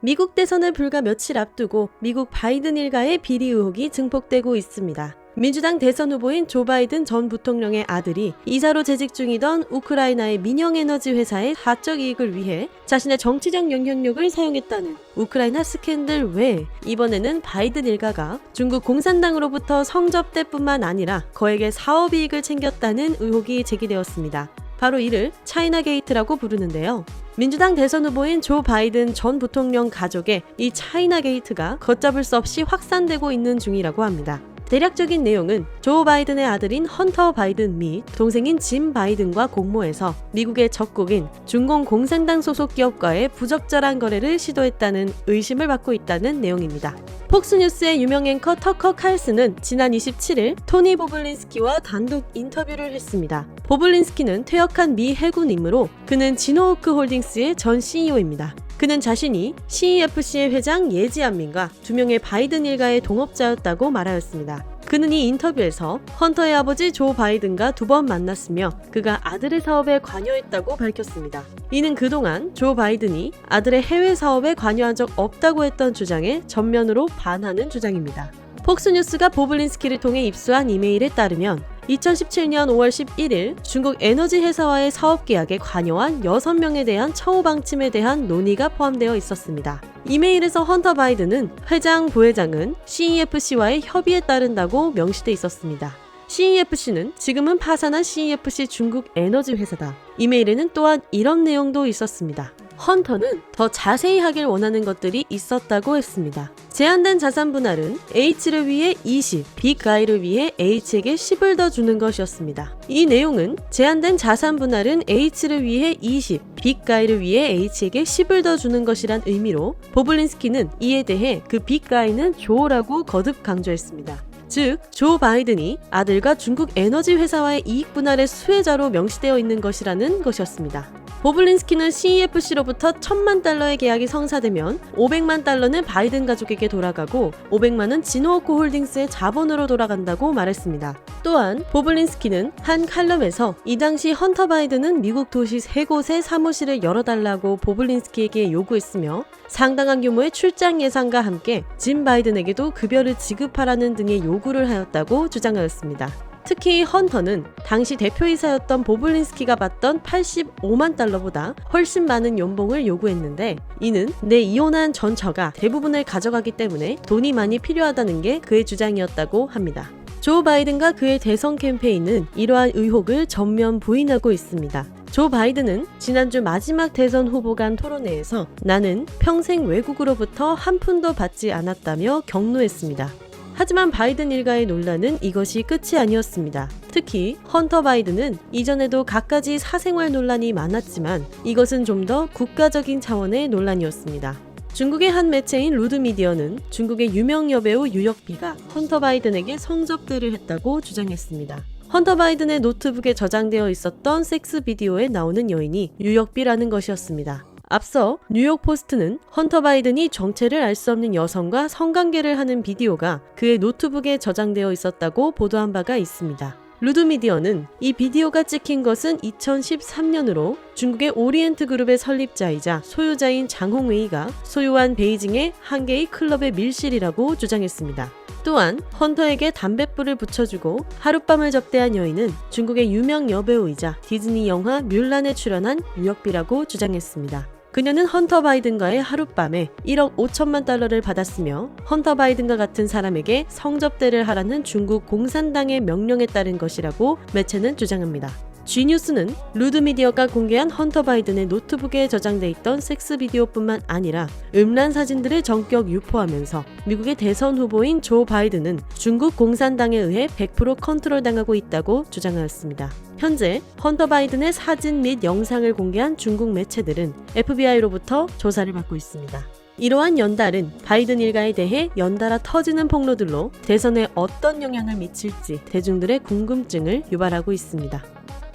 미국 대선을 불과 며칠 앞두고 미국 바이든 일가의 비리 의혹이 증폭되고 있습니다. 민주당 대선 후보인 조 바이든 전 부통령의 아들이 이사로 재직 중이던 우크라이나의 민영에너지 회사의 사적 이익을 위해 자신의 정치적 영향력을 사용했다는 우크라이나 스캔들 외에 이번에는 바이든 일가가 중국 공산당으로부터 성접대뿐만 아니라 거액의 사업 이익을 챙겼다는 의혹이 제기되었습니다. 바로 이를 차이나 게이트라고 부르는데요. 민주당 대선 후보인 조 바이든 전 부통령 가족의 이 차이나 게이트가 걷잡을 수 없이 확산되고 있는 중이라고 합니다. 대략적인 내용은 조 바이든의 아들인 헌터 바이든 및 동생인 짐 바이든과 공모해서 미국의 적국인 중공 공산당 소속 기업과의 부적절한 거래를 시도했다는 의심을 받고 있다는 내용입니다. 폭스뉴스의 유명 앵커 터커 칼스는 지난 27일 토니 보블린스키와 단독 인터뷰를 했습니다. 보블린스키는 퇴역한 미 해군이므로 그는 지노우크 홀딩스의 전 CEO입니다. 그는 자신이 CEFC의 회장 예지안민과 두 명의 바이든 일가의 동업자였다고 말하였습니다. 그는 이 인터뷰에서 헌터의 아버지 조 바이든과 두 번 만났으며 그가 아들의 사업에 관여했다고 밝혔습니다. 이는 그동안 조 바이든이 아들의 해외 사업에 관여한 적 없다고 했던 주장에 전면으로 반하는 주장입니다. 폭스뉴스가 보블린스키를 통해 입수한 이메일에 따르면 2017년 5월 11일 중국 에너지 회사와의 사업 계약에 관여한 6명에 대한 처우 방침에 대한 논의가 포함되어 있었습니다. 이메일에서 헌터 바이든은 회장, 부회장은 CEFC와의 협의에 따른다고 명시돼 있었습니다. CEFC는 지금은 파산한 CEFC 중국 에너지 회사다. 이메일에는 또한 이런 내용도 있었습니다. 헌터는 더 자세히 하길 원하는 것들이 있었다고 했습니다. 제한된 자산 분할은 H를 위해 20, 빅가이를 위해 H에게 10을 더 주는 것이었습니다. 이 내용은 제한된 자산 분할은 H를 위해 20, 빅가이를 위해 H에게 10을 더 주는 것이란 의미로 보블린스키는 이에 대해 그 빅가이는 조라고 거듭 강조했습니다. 즉, 조 바이든이 아들과 중국 에너지 회사와의 이익 분할의 수혜자로 명시되어 있는 것이라는 것이었습니다. 보블린스키는 CEFC로부터 1000만 달러의 계약이 성사되면 500만 달러는 바이든 가족에게 돌아가고 500만은 지노워크 홀딩스의 자본으로 돌아간다고 말했습니다. 또한 보블린스키는 한 칼럼에서 이 당시 헌터 바이든은 미국 도시 세 곳에 사무실을 열어달라고 보블린스키에게 요구했으며 상당한 규모의 출장 예산과 함께 짐 바이든에게도 급여를 지급하라는 등의 요구를 하였다고 주장하였습니다. 특히 헌터는 당시 대표이사였던 보블린스키가 받던 85만 달러보다 훨씬 많은 연봉을 요구했는데 이는 내 이혼한 전처가 대부분을 가져가기 때문에 돈이 많이 필요하다는 게 그의 주장이었다고 합니다. 조 바이든과 그의 대선 캠페인은 이러한 의혹을 전면 부인하고 있습니다. 조 바이든은 지난주 마지막 대선 후보 간 토론회에서 나는 평생 외국으로부터 한 푼도 받지 않았다며 경로했습니다. 하지만 바이든 일가의 논란은 이것이 끝이 아니었습니다. 특히 헌터 바이든은 이전에도 갖가지 사생활 논란이 많았지만 이것은 좀 더 국가적인 차원의 논란이었습니다. 중국의 한 매체인 루드미디어는 중국의 유명 여배우 유역비가 헌터 바이든에게 성접대를 했다고 주장했습니다. 헌터 바이든의 노트북에 저장되어 있었던 섹스 비디오에 나오는 여인이 유역비라는 것이었습니다. 앞서 뉴욕 포스트는 헌터 바이든이 정체를 알 수 없는 여성과 성관계를 하는 비디오가 그의 노트북에 저장되어 있었다고 보도한 바가 있습니다. 루드미디어는 이 비디오가 찍힌 것은 2013년으로 중국의 오리엔트 그룹의 설립자이자 소유자인 장홍웨이가 소유한 베이징의 한 개의 클럽의 밀실이라고 주장했습니다. 또한 헌터에게 담뱃불을 붙여주고 하룻밤을 접대한 여인은 중국의 유명 여배우이자 디즈니 영화 뮬란에 출연한 유역비라고 주장했습니다. 그녀는 헌터 바이든과의 하룻밤에 1억 5천만 달러를 받았으며 헌터 바이든과 같은 사람에게 성접대를 하라는 중국 공산당의 명령에 따른 것이라고 매체는 주장합니다. G뉴스는 루드미디어가 공개한 헌터 바이든의 노트북에 저장돼 있던 섹스 비디오뿐만 아니라 음란 사진들을 전격 유포하면서 미국의 대선 후보인 조 바이든은 중국 공산당에 의해 100% 컨트롤당하고 있다고 주장하였습니다. 현재 헌터 바이든의 사진 및 영상을 공개한 중국 매체들은 FBI로부터 조사를 받고 있습니다. 이러한 연달은 바이든 일가에 대해 연달아 터지는 폭로들로 대선에 어떤 영향을 미칠지 대중들의 궁금증을 유발하고 있습니다.